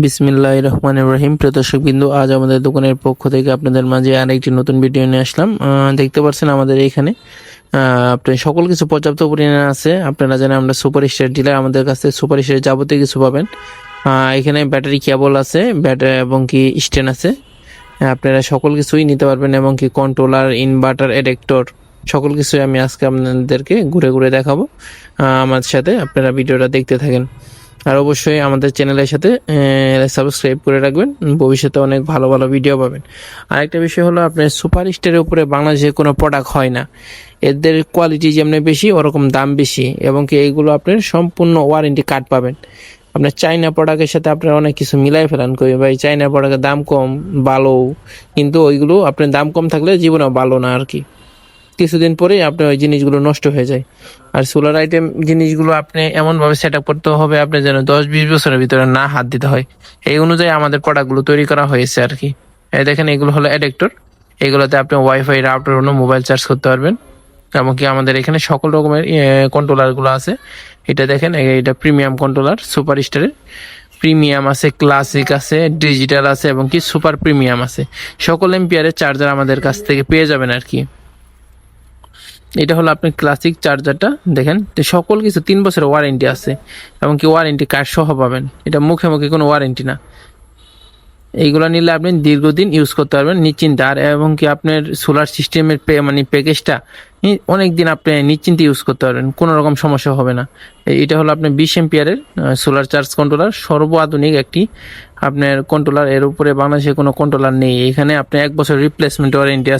বিসমিল্লাহ রহমান রহিম। প্রিয় দর্শক বিন্দু আজ আমাদের দোকানের পক্ষ থেকে আপনাদের মাঝে আরেকটি নতুন ভিডিও নিয়ে আসলাম। দেখতে পাচ্ছেন আমাদের এখানে আপনার সকল কিছু পর্যাপ্ত পরিমাণে আছে। আপনারা জানেন আমরা সুপার স্টার ডিলার, আমাদের কাছে সুপার স্টারের যাবতীয় কিছু পাবেন। এখানে ব্যাটারি কেবল আছে, ব্যাটারি এবং কি স্ট্যান্ড আছে। আপনারা সকল কিছুই নিতে পারবেন এবং কি কন্ট্রোলার ইনভার্টার এডেক্টর সকল কিছুই আমি আজকে আপনাদেরকে ঘুরে ঘুরে দেখাবো। আমার সাথে আপনারা ভিডিওটা দেখতে থাকেন। আর অবশ্যই আমাদের চ্যানেলের সাথে সাবস্ক্রাইব করে রাখবেন। ভবিষ্যতে অনেক ভালো ভালো ভিডিও পাবেন। আরেকটা বিষয় হলো, আপনার সুপার স্টারের উপরে বাংলাদেশে কোনো প্রোডাক্ট হয় না। এদের কোয়ালিটি যেমন বেশি, ওরকম দাম বেশি, এবং কি এইগুলো আপনার সম্পূর্ণ ওয়ারেন্টি কার্ড পাবেন। আপনার চাইনা প্রোডাক্টের সাথে আপনার অনেক কিছু মিলাই ফেলান করি ভাই চাইনা প্রোডাক্টের দাম কম, ভালো, কিন্তু ওইগুলো আপনার দাম কম থাকলে জীবনেও ভালো না আর কি। কিছুদিন পরেই আপনার ওই জিনিসগুলো নষ্ট হয়ে যায়। আর সোলার আইটেম জিনিসগুলো আপনি এমনভাবে সেট আপ করতে হবে, আপনি যেন দশ বিশ বছরের ভিতরে না হাত দিতে হয়। এই অনুযায়ী আমাদের প্রোডাক্টগুলো তৈরি করা হয়েছে আর কি। দেখেন, এগুলো হলো অ্যাডেক্টর এগুলোতে আপনি ওয়াইফাই রাউটার অন্য মোবাইল চার্জ করতে পারবেন। এমনকি আমাদের এখানে সকল রকমের কন্ট্রোলারগুলো আছে। এটা দেখেন এটা প্রিমিয়াম কন্ট্রোলার সুপার স্টারের প্রিমিয়াম আছে ক্লাসিক আছে ডিজিটাল আছে, এবং কি সুপার প্রিমিয়াম আছে। সকল এম্পিয়ারের চার্জার আমাদের কাছ থেকে পেয়ে যাবেন আর কি। এটা হলো আপনি ক্লাসিক চার্জারটা দেখেন। তো সকল কিছু তিন বছরের ওয়ারেন্টি আছে এমনকি ওয়ারেন্টি কার্ড সহ পাবেন। এটা মুখে মুখে কোনো ওয়ারেন্টি না। এইগুলো নিলে আপনি দীর্ঘদিন ইউজ করতে পারবেন, নিশ্চিন্তে। আর এবং কি আপনার সোলার সিস্টেমের পে মানে প্যাকেজটা অনেক দিন আপনি নিশ্চিন্তে ইউজ করতে পারবেন, কোনো রকম সমস্যা হবে না। এটা হলো আপনার বিশ এম্পিয়ারের সোলার চার্জ কন্ট্রোলার সর্ব আধুনিক একটি আপনার কন্ট্রোলার এর উপরে বাংলাদেশে কোনো কন্ট্রোলার নেই। এখানে আপনি এক বছর রিপ্লেসমেন্ট ওয়ারেন্টি